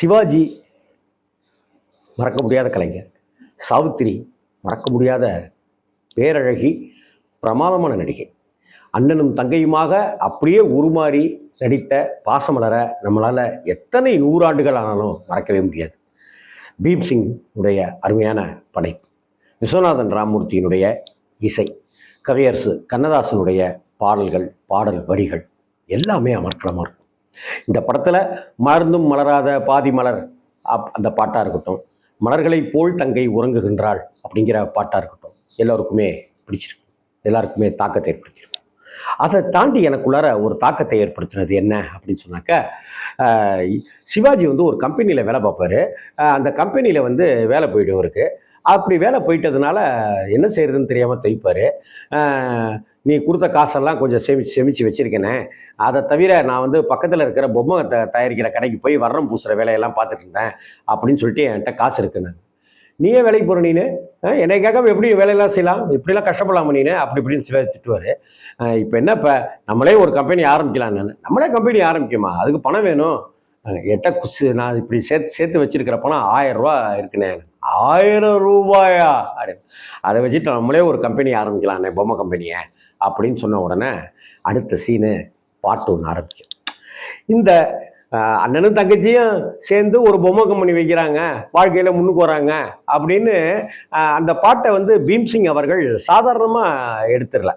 சிவாஜி மறக்க முடியாத கலைஞர். சாவித்திரி மறக்க முடியாத பேரழகி பிரமாதமான நடிகை. அண்ணனும் தங்கையுமாக அப்படியே உருமாறி நடித்த பாசமலரை நம்மளால் எத்தனை நூறாண்டுகள் ஆனாலும் மறக்கவே முடியாது. பீம்சிங் உடைய அருமையான படைப்பு விஸ்வநாதன் ராமூர்த்தியினுடைய இசை கவியரசு கண்ணதாசனுடைய பாடல்கள் பாடல் வரிகள் எல்லாமே அமர்க்கலமாக இருக்கும். இந்த படத்தில் மலர்ந்தும் மலராத பாதி மலர் அப் அந்த பாட்டாக இருக்கட்டும். மலர்களைப் போல் தங்கை உறங்குகின்றாள் அப்படிங்கிற பாட்டாக இருக்கட்டும். எல்லோருக்குமே பிடிச்சிருக்கு. எல்லாருக்குமே தாக்கத்தை ஏற்படுத்தியிருக்கும் அதை தாண்டி எனக்குள்ளார ஒரு தாக்கத்தை ஏற்படுத்தினது என்ன அப்படின்னு சொன்னாக்க சிவாஜி வந்து ஒரு கம்பெனியில் வேலை பார்ப்பாரு. அந்த கம்பெனியில் வந்து வேலை போயிடும் அப்படி வேலை போயிட்டதுனால என்ன செய்யறதுன்னு தெரியாமல் தைப்பார் நீ கொடுத்த காசெல்லாம் கொஞ்சம் சேமிச்சு சேமித்து வச்சுருக்கேனே. அதை தவிர நான் வந்து பக்கத்தில் இருக்கிற பொம்மை த தயாரிக்கிற கடைக்கு போய் வர்றம் பூசுகிற வேலையெல்லாம் பார்த்துட்டு இருந்தேன் அப்படின்னு சொல்லிட்டு என்கிட்ட காசு இருக்குன்னு நீயே வேலைக்கு போகிற நீனு? என்னை கேட்காம எப்படி வேலையெல்லாம் செய்யலாம்? இப்படிலாம் கஷ்டப்படலாமா நீனு? அப்படி இப்படின்னு சில திட்டுவார். இப்போ என்ன இப்போ நம்மளே ஒரு கம்பெனி ஆரம்பிக்கலாம் நான். நம்மளே கம்பெனி ஆரம்பிக்குமா? அதுக்கு பணம் வேணும். எட்ட குசு நான் இப்படி சேர்த்து சேர்த்து வச்சுருக்கிற பணம் ஆயிரம் ரூபா இருக்குண்ணே ஆயிரம் ரூபாயா? அப்படின்னு அதை வச்சுட்டு நம்மளே ஒரு கம்பெனி ஆரம்பிக்கலாண்ணே பொம்மை கம்பெனியை அப்படின்னு சொன்ன உடனே அடுத்த சீனு பாட்டு ஒன்று ஆரம்பிக்கும். இந்த அண்ணனும் தங்கச்சியும் சேர்ந்து ஒரு பொம்மை கம்பெனி வைக்கிறாங்க. வாழ்க்கையில் முன்னுக்கு வராங்க. அப்படின்னு அந்த பாட்டை வந்து பீம்சிங் அவர்கள் சாதாரணமாக எடுத்துடல.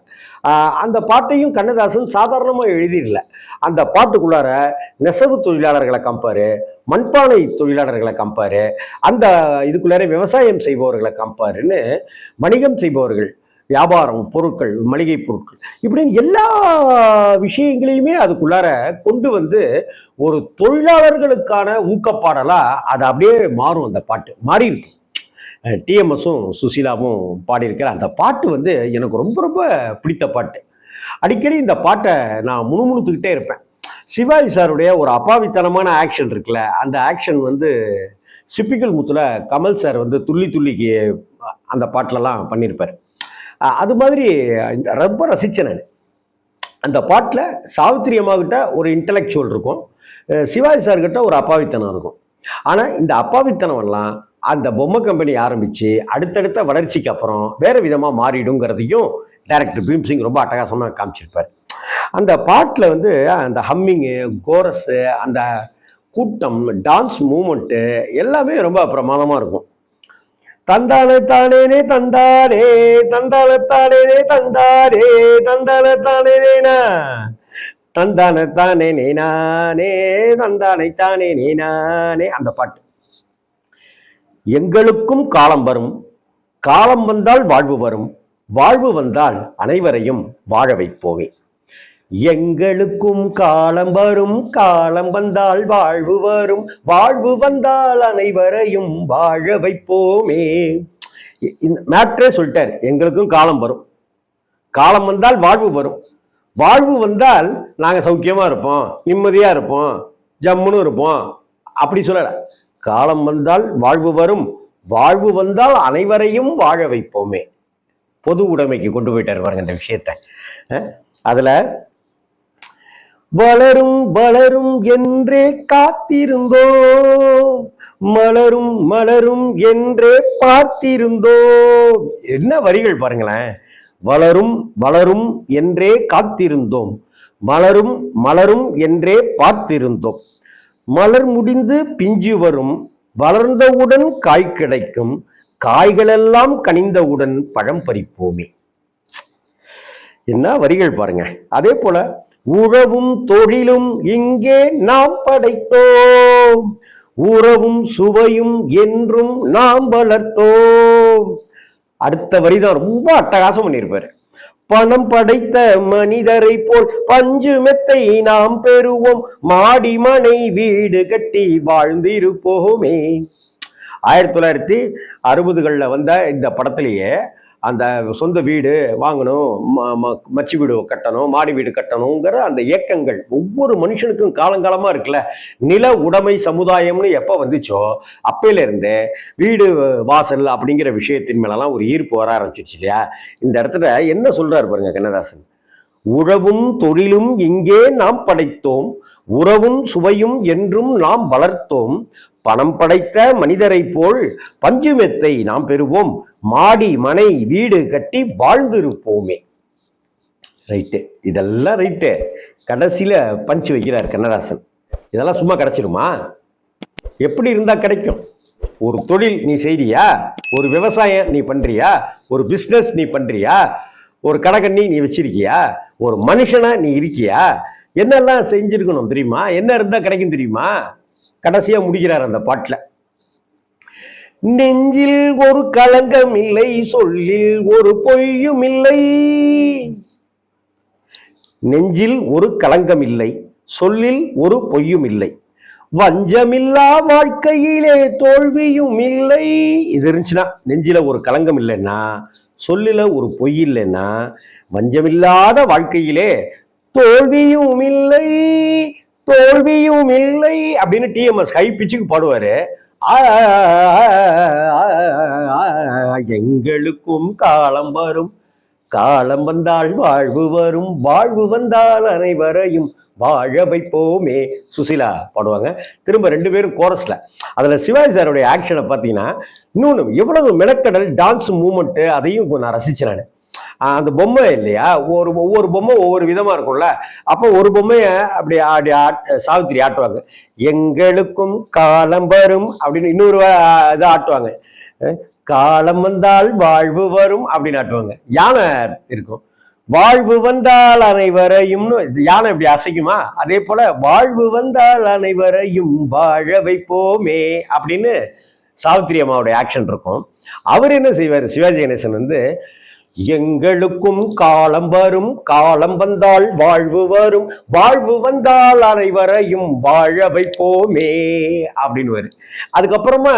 அந்த பாட்டையும் கண்ணதாசன் சாதாரணமாக எழுதிடல. அந்த பாட்டுக்குள்ளார நெசவு தொழிலாளர்களை கம்பாரு மண்பானை தொழிலாளர்களை கம்பாரு அந்த இதுக்குள்ளார விவசாயம் செய்பவர்களை கம்பாருன்னு வணிகம் செய்பவர்கள் வியாபாரம் பொருட்கள் மளிகை பொருட்கள். இப்படின்னு எல்லா விஷயங்களையுமே அதுக்குள்ளார கொண்டு வந்து ஒரு தொழிலாளர்களுக்கான ஊக்கப்பாடலாக அது அப்படியே மாறும் அந்த பாட்டு. மாறி இருக்கு. டிஎம்எஸும் சுசீலாவும் பாடியிருக்கிற அந்த பாட்டு வந்து எனக்கு ரொம்ப ரொம்ப பிடித்த பாட்டு. அடிக்கடி இந்த பாட்டை நான் முணுமுணுத்துக்கிட்டே இருப்பேன். சிவாஜி சாருடைய ஒரு அப்பாவித்தனமான ஆக்ஷன் இருக்குல்ல அந்த ஆக்ஷன் வந்து சிப்பிக்கல் முத்துல கமல் சார் வந்து துள்ளி துள்ளிக்கு அந்த பாட்டிலலாம் பண்ணியிருப்பார். அது மாதிரி இந்த ரொம்ப ரசித்தேன் நான். அந்த பாட்டில் சாவித்திரி அம்மாக்கிட்ட ஒரு இன்டலெக்சுவல் இருக்கும். சிவாஜி சார்கிட்ட ஒரு அப்பாவித்தனம் இருக்கும். ஆனால் இந்த அப்பாவித்தனம் எல்லாம் அந்த பொம்மை கம்பெனி ஆரம்பித்து அடுத்தடுத்த வளர்ச்சிக்கு அப்புறம் வேறு விதமாக மாறிடுங்கிறதையும் டைரக்டர் பீம்சிங் ரொம்ப அட்டகாசமாக காமிச்சிருப்பார். அந்த பாட்டில் வந்து அந்த ஹம்மிங்கு கோரஸு அந்த கூட்டம் டான்ஸ் மூமெண்ட்டு எல்லாமே ரொம்ப பிரமாதமாக இருக்கும். தந்தானே தானேனே தந்தானே தந்தான தானேனே தந்தானே தந்தான தானேனேனா தந்தான நானே தந்தானை தானே நானே அந்த பாட்டு. எங்களுக்கும் காலம் வரும் காலம் வந்தால் வாழ்வு வரும் வாழ்வு வந்தால் அனைவரையும் வாழ வைப்போமே. எங்களுக்கும் காலம் வரும் காலம் வந்தால் வாழ்வு வரும். வாழ்வு வந்தால் அனைவரையும் வாழ வைப்போமே. இ- இந்த மேட்ரே சொல்லிட்டார் எங்களுக்கும் காலம் வரும். காலம் வந்தால் வாழ்வு வரும். வாழ்வு வந்தால் நாங்கள் சௌக்கியமாக இருப்போம் நிம்மதியாக இருப்போம் ஜம்முன்னு இருப்போம். அப்படி சொல்லல. காலம் வந்தால் வாழ்வு வரும். வாழ்வு வந்தால் அனைவரையும் வாழ வைப்போமே. பொது உடைமைக்கு கொண்டு போயிட்டார் பாருங்க இந்த விஷயத்தை. அதில் வளரும் வளரும் என்றே காத்திருந்தோம். மலரும் மலரும் என்றே பார்த்திருந்தோம். என்ன வரிகள் பாருங்களேன். வளரும் வளரும் என்றே காத்திருந்தோம். மலரும் மலரும் என்றே பார்த்திருந்தோம். மலர் முடிந்து பிஞ்சு வரும் வளர்ந்தவுடன் காய் கிடைக்கும் காய்களெல்லாம் கனிந்தவுடன் பழம் பறிப்போமே. என்ன வரிகள் பாருங்க. அதே போல உறவும் தொழிலும் இங்கே நாம் படைத்தோம். உறவும் சுவையும் என்றும் நாம் வளர்த்தோம். அடுத்த வரிதான் ரொம்ப அட்டகாசம் பண்ணியிருப்பாரு. பணம் படைத்த மனிதரை போல் பஞ்சு மெத்தை நாம் பெறுவோம். மாடி மனை வீடு கட்டி வாழ்ந்திருப்போமே. ஆயிரத்தி தொள்ளாயிரத்தி அறுபதுகளில் வந்த இந்த படத்திலேயே அந்த சொந்த வீடு வாங்கணும் ம- ம- மச்சி வீடு கட்டணும் மாடி வீடு கட்டணுங்கிற அந்த இயக்கங்கள் ஒவ்வொரு மனுஷனுக்கும் காலங்காலமாக இருக்குல்ல. நில உடைமை சமுதாயம்னு எப்போ வந்துச்சோ அப்பையிலேருந்தே வீடு வாசல் அப்படிங்கிற விஷயத்தின் மேலெல்லாம் ஒரு ஈர்ப்பு வர ஆரம்பிச்சிருச்சு இல்லையா? இந்த இடத்துல என்ன சொல்கிறார் பாருங்க கண்ணதாசன். உழவும் தொழிலும் இங்கே நாம் படைத்தோம் உறவும் சுவையும் என்றும் நாம் வளர்த்தோம். பணம் படைத்த மனிதரைப் போல் பஞ்சுமெத்தை நாம் பெறுவோம். மாடி மனை வீடு கட்டி வாழ்ந்திருப்போமே. ரைட்டு இதெல்லாம் ரைட்டு கடைசியில் பஞ்சு வைக்கிறார் கண்ணதாசன். இதெல்லாம் சும்மா கிடைச்சிருமா எப்படி இருந்தால் கிடைக்கும்? ஒரு தொழில் நீ செய்றியா? ஒரு விவசாயம் நீ பண்ணுறியா ஒரு பிஸ்னஸ் நீ பண்ணுறியா ஒரு கடைக்கண்ணி நீ வச்சிருக்கியா? ஒரு மனுஷனா நீ இருக்கியா? என்னெல்லாம் செஞ்சுருக்கணும் தெரியுமா? என்ன இருந்தால் கிடைக்கும் தெரியுமா? கடைசியாக முடிக்கிறார் அந்த பாட்டில். நெஞ்சில் ஒரு களங்கம் இல்லை சொல்லில் ஒரு பொய்யும் இல்லை நெஞ்சில் ஒரு களங்கம் இல்லை சொல்லில் ஒரு பொய்யும் இல்லை வஞ்சமில்லா வாழ்க்கையிலே தோல்வியும் இல்லை இது இருந்துச்சுன்னா நெஞ்சில ஒரு களங்கம் இல்லைன்னா சொல்லில ஒரு பொய் இல்லைன்னா வஞ்சமில்லாத வாழ்க்கையிலே தோல்வியும் இல்லை தோல்வியும் இல்லை அப்படின்னு டிஎம்எஸ் ஹை பிச்சுக்கு பாடுவாரு. எங்களுக்கும் காலம் வரும். காலம் வந்தால் வாழ்வு வரும். வாழ்வு வந்தால் அனைவரையும் வாழ வைப்போமே. சுசிலா பாடுவாங்க. திரும்ப ரெண்டு பேரும் கோரஸ்ல அதுல சிவாஜி சாருடைய ஆக்ஷனை பார்த்தீங்கன்னா இன்னொன்று எவ்வளவு மெனக்கடல் டான்ஸ் மூமெண்ட்டு அதையும் நான் ரசிச்சேன் நான். அந்த பொம்மை இல்லையா? ஒரு ஒவ்வொரு பொம்மை ஒவ்வொரு விதமா இருக்கும்ல. அப்போ ஒரு பொம்மையை அப்படி ஆடி ஆட் சாவித்திரி ஆட்டுவாங்க. எங்களுக்கும் காலம் வரும் அப்படின்னு இன்னொரு இதை ஆட்டுவாங்க. காலம் வந்தால் வாழ்வு வரும் அப்படின்னு ஆட்டுவாங்க. யானை இருக்கும். வாழ்வு வந்தால் அனைவரையும்னு இது யானை இப்படி அசைக்குமா? அதே போல வாழ்வு வந்தால் அனைவரையும் வாழ வைப்போமே அப்படின்னு சாவித்திரி அம்மாவுடைய ஆக்ஷன் இருக்கும். அவர் என்ன செய்வார்? சிவாஜி கணேசன் வந்து எங்களுக்கும் காலம் வரும் காலம் வந்தால் வாழ்வு வரும். வாழ்வு வந்தால் அனைவரையும் வாழ வைப்போமே அப்படின்னு அதுக்கப்புறமா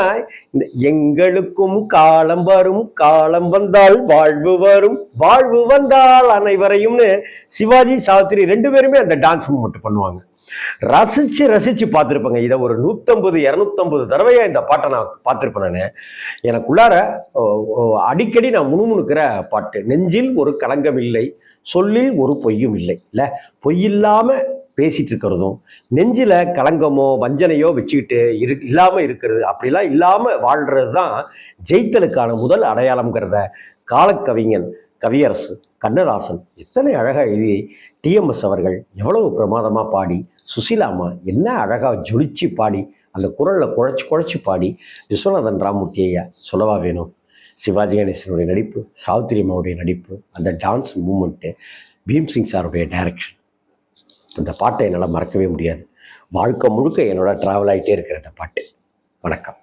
இந்த எங்களுக்கும் காலம் வரும் காலம் வந்தால் வாழ்வு வரும். வாழ்வு வந்தால் அனைவரையும்னு சிவாஜி சாவித்திரி ரெண்டு பேருமே அந்த டான்ஸ் மட்டும் பண்ணுவாங்க. ரசிச்சு ரசிச்சு பார்த்துருப்பேங்க. இதை ஒரு நூற்றம்பது இரநூத்தம்பது தடவையாக இந்த பாட்டை நான் பார்த்துருப்பேன் நான். எனக்குள்ளார ஓ, அடிக்கடி நான் முணுமுணுக்கிற பாட்டு. நெஞ்சில் ஒரு களங்கம் இல்லை சொல்லில் ஒரு பொய்யும் இல்லை. இல்லை பொய்யில்லாம பேசிட்டு இருக்கிறதும் நெஞ்சில் களங்கமோ வஞ்சனையோ வச்சுக்கிட்டு இரு இல்லாமல் இருக்கிறது அப்படிலாம் இல்லாமல் வாழ்கிறது தான் ஜெயித்தலுக்கான முதல் அடையாளம்ங்கிறத காலக்கவிஞன் கவியரசு கண்ணதாசன் எத்தனை அழகாக எழுதி டிஎம்எஸ் அவர்கள் எவ்வளவு பிரமாதமாக பாடி சுசீலாமா என்ன அழகாக ஜொலிச்சு பாடி அந்த குரலில் குழச்சி குழைச்சி பாடி விஸ்வநாதன் ராமூர்த்தி ஐயா சொல்லவா வேணும்? சிவாஜி கணேசனுடைய நடிப்பு சாவித்திரி அம்மாவுடைய நடிப்பு அந்த டான்ஸ் மூமெண்ட்டு பீம்சிங் சாருடைய டைரக்ஷன் இந்த பாட்டை என்னால் மறக்கவே முடியாது. வாழ்க்கை முழுக்க என்னோட ட்ராவல் ஆகிட்டே இருக்கிற அந்த பாட்டு. வணக்கம்.